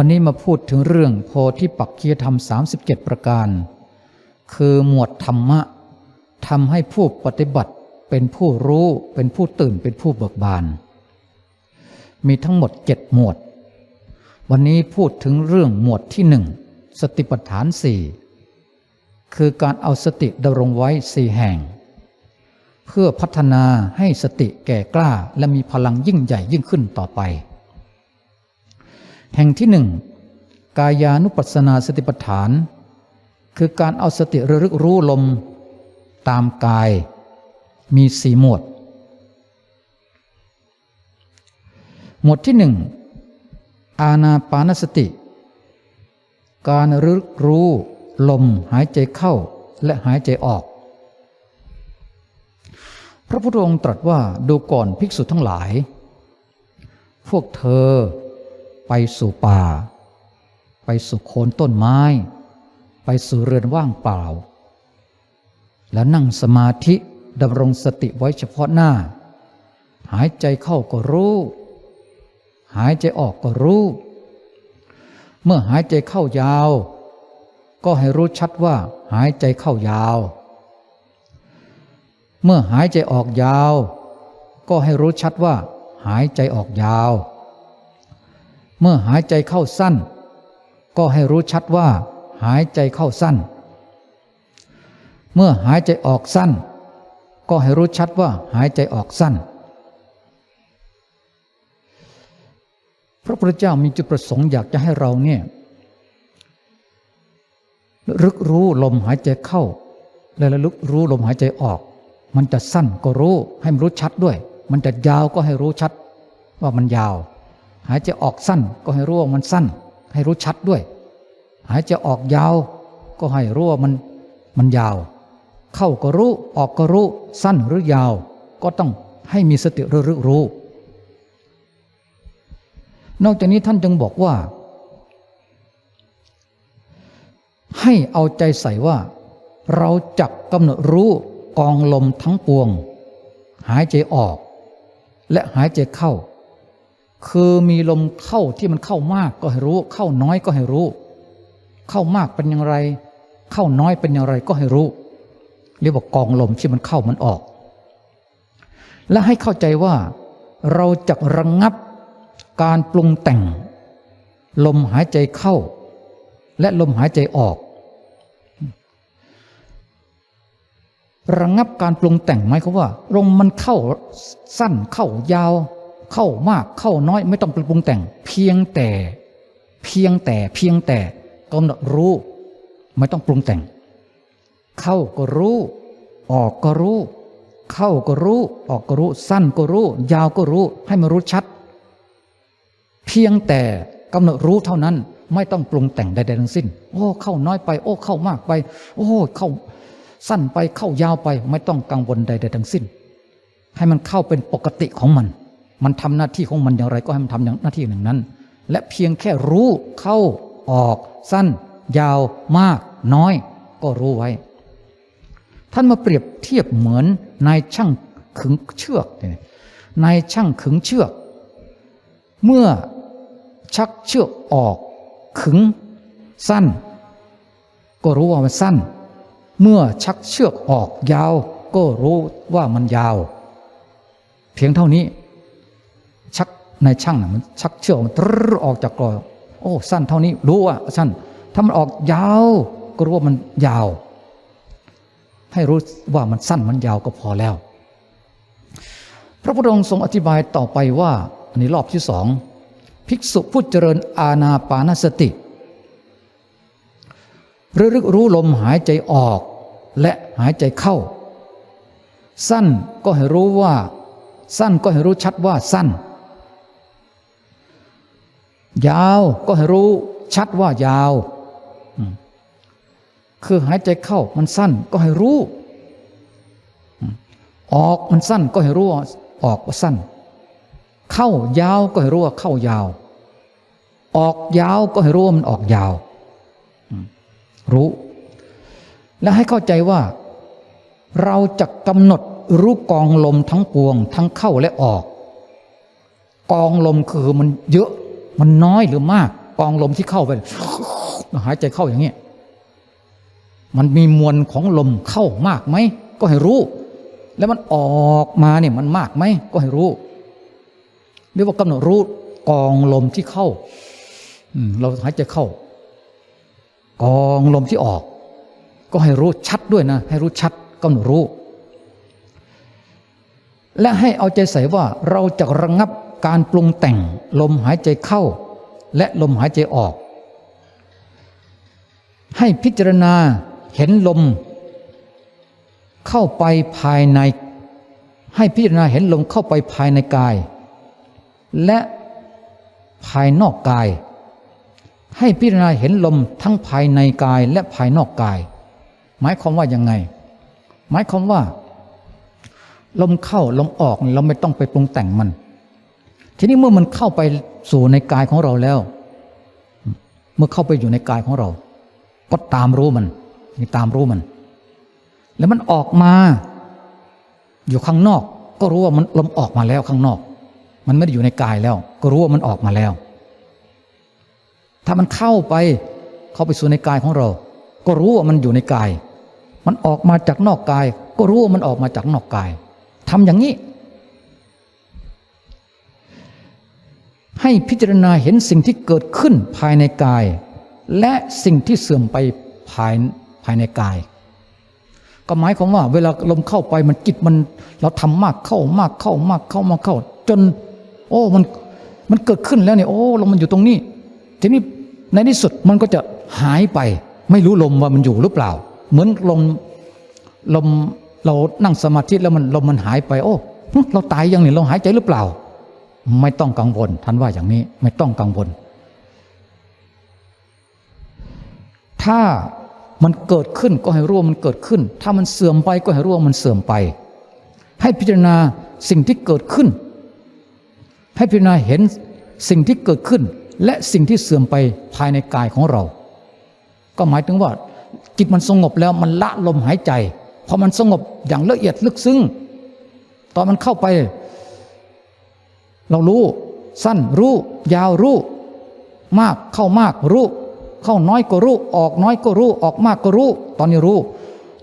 วันนี้มาพูดถึงเรื่องโพธิปักคียธรรม 37 ประการ คือหมวดธรรมะทำให้ผู้ปฏิบัติเป็นผู้รู้เป็นผู้ตื่นเป็นผู้เบิกบาน มีทั้งหมดเจ็ดหมวด วันนี้พูดถึงเรื่องหมวดที่หนึ่งสติปัฏฐานสี่คือการเอาสติดำรงไว้สี่แห่ง เพื่อพัฒนาให้สติแก่กล้าและมีพลังยิ่งใหญ่ยิ่งขึ้นต่อไป แห่งที่หนึ่งกายานุปัสสนาสติปัฏฐาน คือการเอาสติระลึกรู้ลมตามกาย มีสี่หมวด หมวดที่หนึ่งอาณาปานสติ การระลึกรู้ลมหายใจเข้าและหายใจออก พระพุทธองค์ตรัสว่าดูก่อนภิกษุทั้งหลาย พวกเธอ ไปสู่ป่า ไปสู่โคนต้นไม้ ไปสู่เรือนว่างเปล่า แล้วนั่งสมาธิดำรงสติไว้เฉพาะหน้า หายใจเข้าก็รู้ หายใจออกก็รู้ เมื่อหายใจเข้ายาว ก็ให้รู้ชัดว่าหายใจเข้ายาว เมื่อหายใจออกยาว ก็ให้รู้ชัดว่าหายใจออกยาว เมื่อหายใจเข้าสั้น ก็ให้รู้ชัดว่า หายใจเข้าสั้น เมื่อหายใจออกสั้น ก็ให้รู้ชัดว่าหายใจออกสั้น พระพุทธเจ้ามีจุดประสงค์อยากจะให้เราเนี่ยรึกรู้ลมหายใจเข้า และระลึกรู้ลมหายใจออก มันจะสั้นก็รู้ให้มันรู้ชัดด้วย มันจะยาวก็ให้รู้ชัดว่ามันยาว หายใจออกสั้นก็ให้รู้ว่ามันสั้น ให้รู้ชัดด้วย หายใจออกยาว ก็ให้รู้ว่ามันมันยาว เข้าก็รู้ออกก็รู้สั้นหรือยาว ก็ต้องให้มีสติระลึกรู้ นอกจากนี้ท่านจึงบอกว่า ให้เอาใจใส่ว่า เราจับกำหนดรู้กองลมทั้งปวง หายใจออก และหายใจเข้า คือมีลมเข้าที่มันเข้ามากก็ให้รู้ เข้าน้อยก็ให้รู้ เข้ามากเป็นอย่างไร เข้าน้อยเป็นอย่างไรก็ให้รู้ เรียกว่ากองลมที่มันเข้ามันออก และให้เข้าใจว่า เราจะระงงับการปรุงแต่ง ลมหายใจเข้า และลมหายใจออก ระงงับการปรุงแต่งหมายความว่าลมมันเข้าสั้นเข้ายาว เข้ามากเข้าน้อยไม่ต้องปรุงแต่ง เพียงแต่ เพียงแต่เพียงแต่กำหนดรู้ ไม่ต้องปรุงแต่ง เข้าก็รู้ ออกก็รู้ เข้าก็รู้ ออกก็รู้ สั้นก็รู้ ยาวก็รู้ ให้มันรู้ชัด เพียงแต่กำหนดรู้เท่านั้น ไม่ต้องปรุงแต่งใดๆทั้งสิ้น โอ้ เข้าน้อยไป โอ้ เข้ามากไป โอ้ เข้าสั้นไปเข้ายาวไป ไม่ต้องกังวลใดๆทั้งสิ้น ให้มันเข้าเป็นปกติของมัน มันทำหน้าที่ของมันอย่างไรก็ให้มันทำอย่างหน้าที่อย่างนั้น และเพียงแค่รู้เข้าออก สั้น ยาวมาก น้อย ก็รู้ไว้ ท่านมาเปรียบเทียบเหมือนนายช่างขึงเชือกนายช่างขึงเชือก เมื่อชักเชือกออก ขึง สั้น ก็รู้ว่ามันสั้น เมื่อชักเชือกออกยาว ก็รู้ว่ามันยาว เพียงเท่านี้ ชักในช่างนะมันชักเชือกมันออกจากกรอโอ้ สั้นเท่านี้รู้ว่าสั้น ถ้ามันออกยาว ก็รู้ว่ามันยาว ให้รู้ว่ามันสั้นมันยาวก็พอแล้ว พระพุทธองค์ทรงอธิบายต่อไปว่า อันนี้รอบที่สองภิกษุผู้เจริญอาณาปานสติระลึกรู้ลมหายใจออก และหายใจเข้า สั้นก็ให้รู้ว่า สั้นก็ให้รู้ชัดว่าสั้น ยาวก็ให้รู้ชัดว่ายาว คือหายใจเข้ามันสั้นก็ให้รู้ ออกมันสั้นก็ให้รู้ว่าออกว่าสั้น เข้ายาวก็ให้รู้ว่าเข้ายาว ออกยาวก็ให้รู้ว่ามันออกยาว รู้ และให้เข้าใจว่า เราจะกำหนดรู้กองลมทั้งปวง ทั้งเข้าและออก กองลมคือมันเยอะ มันน้อยหรือมาก กองลมที่เข้าไปหายใจเข้าอย่างนี้ยมันมีมวลของลมเข้ามากไหมก็ให้รู้ แล้วมันออกมาเนี่ยมันมากไหมก็ให้รู้เรียกว่ากำหนดรู้กองลมที่เข้าอืเราหายใจเข้า กองลมที่ออก ก็ให้รู้ชัดด้วยนะ ให้รู้ชัดกำหนดรู้ และให้เอาใจใส่ว่าเราจะระงับ การปรุงแต่งลมหายใจเข้า และลมหายใจออก ให้พิจารณาเห็นลม เข้าไปภายใน ให้พิจารณาเห็นลมเข้าไปภายในกาย และภายนอกกาย ให้พิจารณาเห็นลมทั้งภายในกายและภายนอกกาย หมายความว่ายังไง หมายความว่า ลมเข้าลมออกเราไม่ต้องไปปรุงแต่งมัน ทีนี้เมื่อมันเข้าไปสู่ในกายของเราแล้ว เมื่อเข้าไปอยู่ในกายของเรา ก็ตามรู้มันนี่ตามรู้มัน แล้วมันออกมา อยู่ข้างนอก ก็รู้ว่ามันลมออกมาแล้วข้างนอก มันไม่ได้อยู่ในกายแล้ว ก็รู้ว่ามันออกมาแล้ว ถ้ามันเข้าไปเข้าไปสู่ในกายของเรา ก็รู้ว่ามันอยู่ในกาย มันออกมาจากนอกกาย ก็รู้ว่ามันออกมาจากนอกกายทำอย่างนี้ ให้พิจารณาเห็นสิ่งที่เกิดขึ้นภายในกาย และสิ่งที่เสื่อมไปภายภายในกาย ก็หมายความว่า เวลาลมเข้าไปมันจิตมันเราทำมากเข้ามากเข้ามากเข้ามากเข้า จน โอ้มันมันเกิดขึ้นแล้วเนี่ยโอ้ลมมันอยู่ตรงนี้ ทีนี้ในที่สุดมันก็จะหายไป ไม่รู้ลมว่ามันอยู่หรือเปล่า เหมือนลมลมเรานั่งสมาธิแล้วมันลมมันหายไป โอ้เราตายยังเนี่ยเราหายใจหรือเปล่า ไม่ต้องกังวล ท่านว่าอย่างนี้ไม่ต้องกังวล ถ้ามันเกิดขึ้นก็ให้รู้ว่ามันเกิดขึ้น ถ้ามันเสื่อมไปก็ให้รู้ว่ามันเสื่อมไป ให้พิจารณาสิ่งที่เกิดขึ้น ให้พิจารณาเห็นสิ่งที่เกิดขึ้น และสิ่งที่เสื่อมไปภายในกายของเรา ก็หมายถึงว่าจิตมันสงบแล้วมันละลมหายใจพอมันสงบอย่างละเอียดลึกซึ้งตอนมันเข้าไป รารู้ สั้นรู้ ยาวรู้ มากเข้ามากรู้ เข้าน้อยก็รู้ ออกน้อยก็รู้ ออกมากก็รู้ ตอนนี้รู้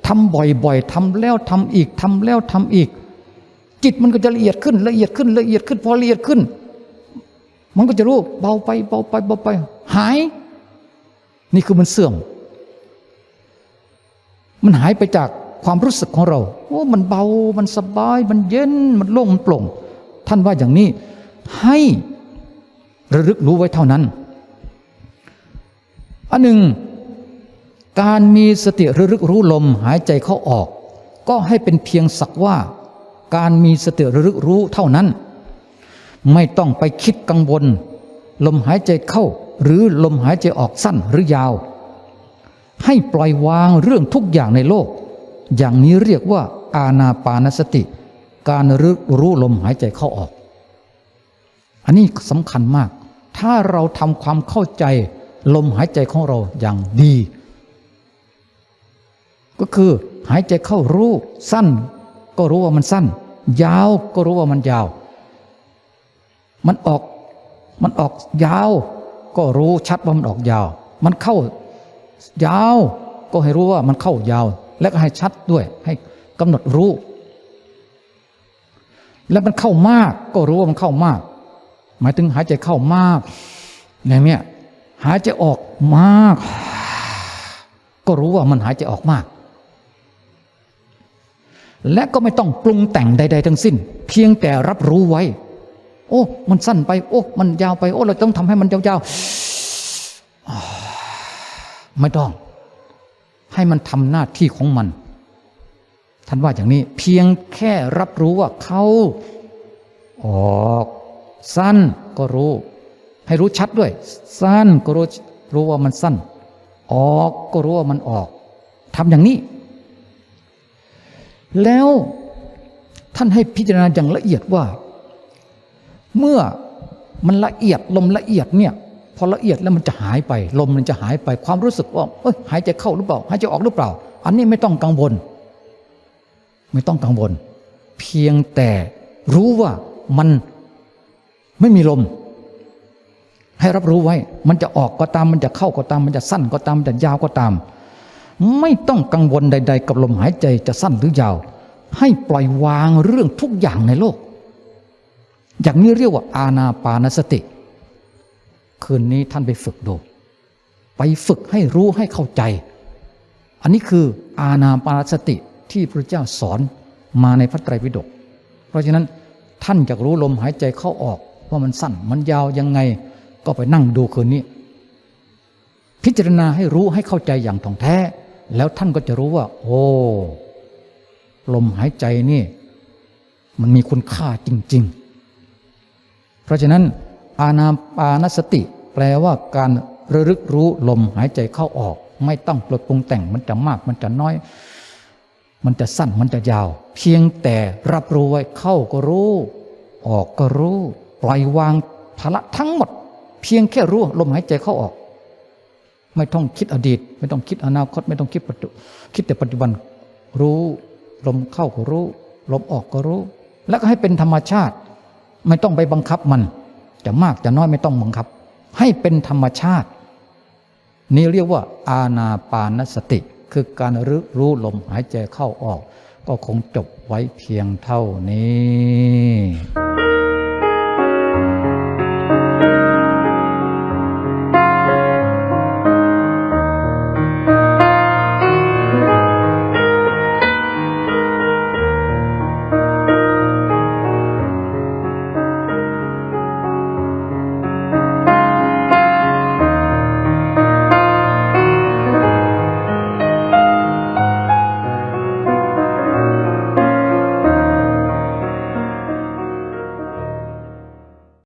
ทำบ่อยๆทำแล้วทำอีกทำแล้วทำอีก จิตมันก็จะละเอียดขึ้นละเอียดขึ้นละเอียดขึ้นพอละเอียดขึ้น มันก็จะรู้เบาไปเบาไปเบาไป หาย นี่คือมันเสื่อม มันหายไปจากความรู้สึกของเราโอ้มันเบามันสบาย มันเย็นมันโล่งมันโปร่ง ท่านว่าอย่างนี้ ให้ระลึกรู้ไว้เท่านั้น อันหนึ่ง การมีสติระลึกรู้ลมหายใจเข้าออก ก็ให้เป็นเพียงสักว่า การมีสติระลึกรู้เท่านั้น ไม่ต้องไปคิดกังวล ลมหายใจเข้าหรือลมหายใจออกสั้นหรือยาว ให้ปล่อยวางเรื่องทุกอย่างในโลก อย่างนี้เรียกว่าอาณาปานสติ การรึกรู้ลมหายใจเข้าออก อันนี้สำคัญมาก ถ้าเราทำความเข้าใจ ลมหายใจของเราอย่างดี ก็คือหายใจเข้ารู้สั้น ก็รู้ว่ามันสั้น ยาวก็รู้ว่ามันยาว มันออกมันออกยาว ก็รู้ชัดว่ามันออกยาว มันเข้ายาวก็ให้รู้ว่ามันเข้ายาว และก็ให้ชัดด้วย ให้กำหนดรู้ และมันเข้ามากก็รู้ว่ามันเข้ามาก หมายถึงหายใจเข้ามากอย่างเนี้ยหายใจออกมาก ก็รู้ว่ามันหายใจออกมาก และก็ไม่ต้องปรุงแต่งใด ๆ ทั้งสิ้น เพียงแต่รับรู้ไว้ โอ้ มันสั้นไป โอ้ มันยาวไป โอ้ เราต้องทำให้มันยาวๆไม่ต้อง ให้มันทำหน้าที่ของมัน ท่านว่าอย่างนี้ เพียงแค่รับรู้ว่าเข้าออก สั้นก็รู้ ให้รู้ชัดด้วย สั้นก็รู้รู้ว่ามันสั้น ออกก็รู้ว่ามันออกทำอย่างนี้ แล้วท่านให้พิจารณาอย่างละเอียดว่า เมื่อมันละเอียดลมละเอียดเนี่ยพอละเอียดแล้วมันจะหายไป ลมมันจะหายไปความรู้สึกว่าเอ้ยหายใจเข้าหรือเปล่าหายใจออกหรือเปล่า อันนี้ไม่ต้องกังวล ไม่ต้องกังวล เพียงแต่รู้ว่ามัน ไม่มีลม ให้รับรู้ไว้ มันจะออกก็ตาม มันจะเข้าก็ตาม มันจะสั้นก็ตาม มันจะยาวก็ตาม ไม่ต้องกังวลใด ๆ กับลมหายใจจะสั้นหรือยาว ให้ปล่อยวางเรื่องทุกอย่างในโลก อย่างนี้เรียกว่าอาณาปานสติ คืนนี้ท่านไปฝึกดู ไปฝึกให้รู้ให้เข้าใจ อันนี้คืออาณาปานสติที่พระเจ้าสอนมาในพระไตรปิฎก เพราะฉะนั้นท่านอยากรู้ลมหายใจเข้าออก ว่ามันสั้นมันยาวยังไง ก็ไปนั่งดูคืนนี้ พิจารณาให้รู้ให้เข้าใจอย่างถ่องแท้ แล้วท่านก็จะรู้ว่า โอ้ลมหายใจนี่ มันมีคุณค่าจริง ๆ เพราะฉะนั้น อาณาปานสติ แปลว่าการระลึกรู้ลมหายใจเข้าออก ไม่ต้องปลดปรุงแต่งมันจะมากมันจะน้อย มันจะสั้นมันจะยาว เพียงแต่รับรู้ไว้เข้าก็รู้ ออกก็รู้ ปล่อยวางภาระทั้งหมด เพียงแค่รู้ลมหายใจเข้าออก ไม่ต้องคิดอดีต ไม่ต้องคิดอนาคต ไม่ต้องคิดปัจจุคิดแต่ปัจจุบัน รู้ลมเข้าก็รู้ ลมออกก็รู้ แล้วก็ให้เป็นธรรมชาติ ไม่ต้องไปบังคับมัน จะมากจะน้อยไม่ต้องบังคับ ให้เป็นธรรมชาติ นี่เรียกว่า อาณาปานสติ คือการรู้รู้ลมหายใจเข้าออก ก็คงจบไว้เพียงเท่านี้